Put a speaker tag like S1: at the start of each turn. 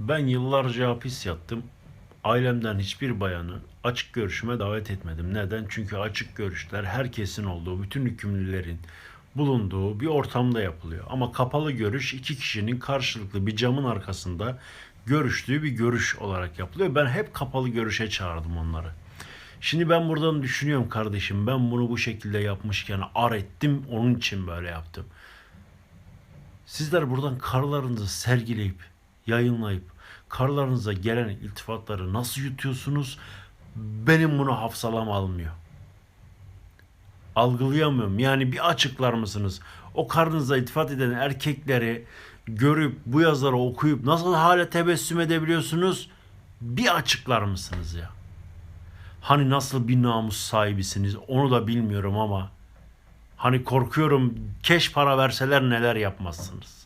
S1: Ben yıllarca hapis yattım. Ailemden hiçbir bayanı açık görüşüme davet etmedim. Neden? Çünkü açık görüşler herkesin olduğu, bütün hükümlülerin bulunduğu bir ortamda yapılıyor. Ama kapalı görüş iki kişinin karşılıklı bir camın arkasında görüştüğü bir görüş olarak yapılıyor. Ben hep kapalı görüşe çağırdım onları. Şimdi ben buradan düşünüyorum kardeşim ben bunu bu şekilde yapmışken ar ettim onun için böyle yaptım. Sizler buradan karlarınızı sergileyip, yayınlayıp, karlarınıza gelen iltifatları nasıl yutuyorsunuz? Benim bunu hafsalam almıyor. Algılayamıyorum. Yani bir açıklar mısınız? O karnınıza iltifat eden erkekleri görüp bu yazıları okuyup nasıl hale tebessüm edebiliyorsunuz? Bir açıklar mısınız ya? Hani nasıl bir namus sahibisiniz onu da bilmiyorum ama hani korkuyorum keş para verseler neler yapmazsınız.